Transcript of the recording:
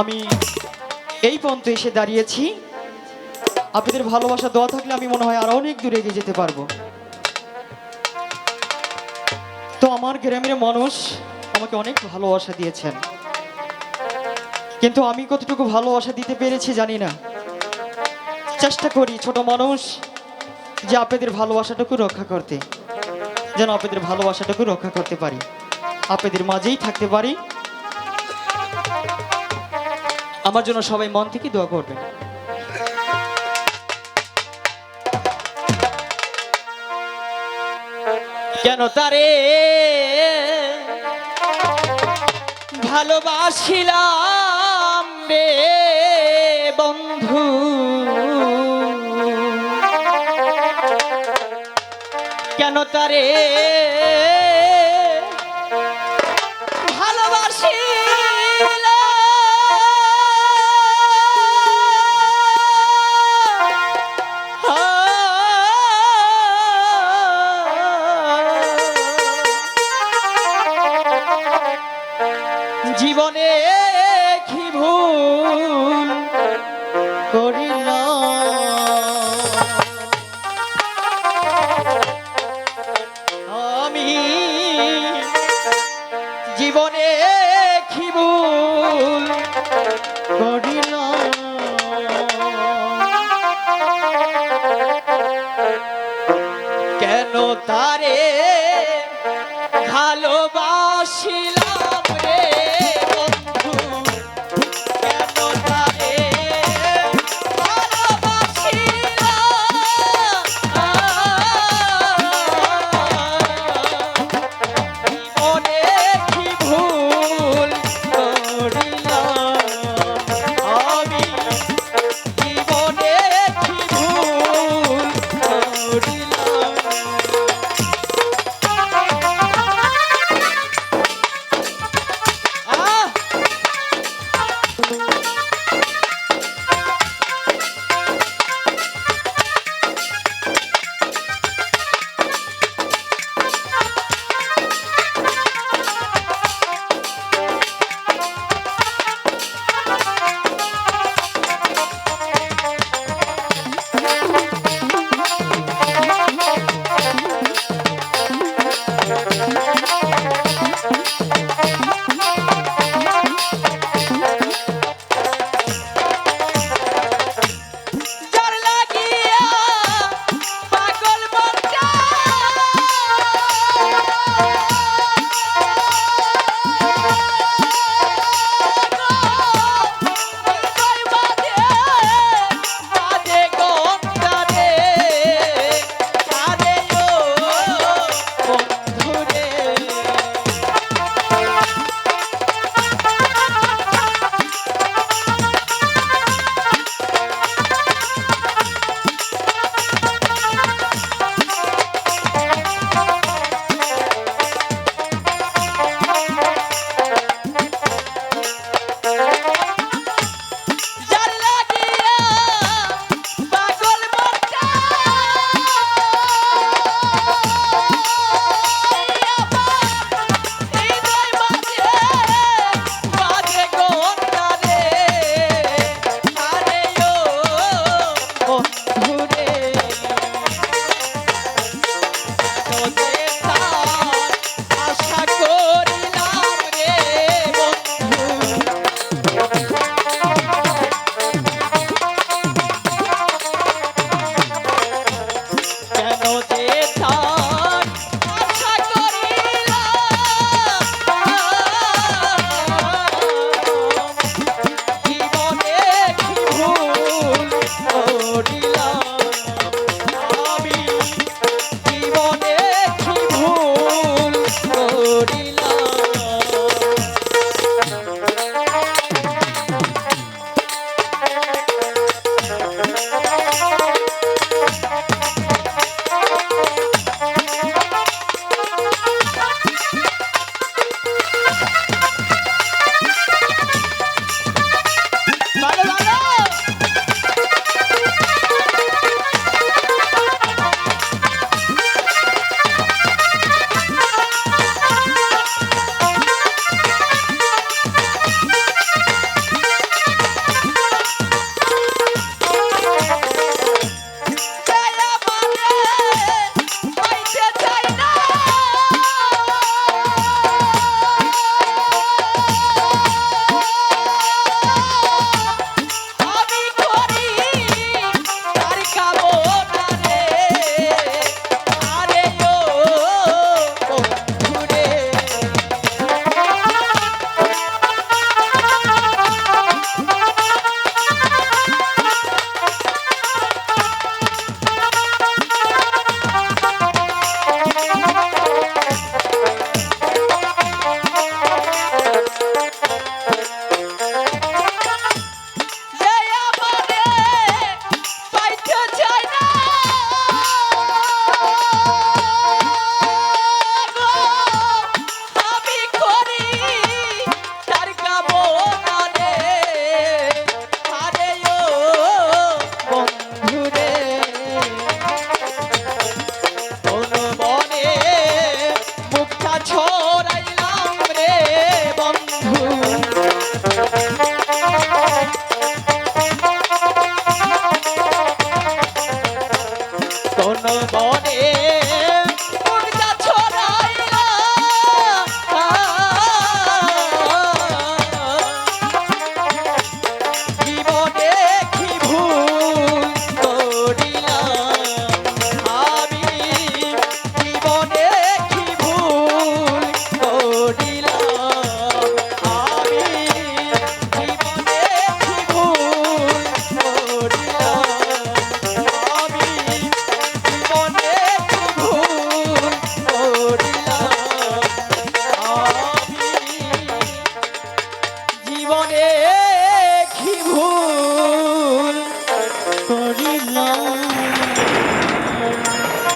আমি এই পর্যন্ত এসে দাঁড়িয়েছি। আপনাদের ভালোবাসা দেওয়া থাকলে আমি মনে হয় আরও অনেক দূরে এগিয়ে যেতে পারব। তো আমার গ্রামের মানুষ আমাকে অনেক ভালোবাসা দিয়েছেন। কিন্তু আমি কতটুকু ভালোবাসা দিতে পেরেছি জানি না। চেষ্টা করি ছোট মানুষ যে আপনাদের ভালোবাসাটুকু রক্ষা করতে। যেন আপনাদের ভালোবাসাটুকু রক্ষা করতে পারি। আপনাদের মাঝেই থাকতে পারি। আমার জন্য সবাই মন থেকে দোয়া করবেন। কেন তারে ভালোবাসিলাম রে বন্ধু? কেন তারে করি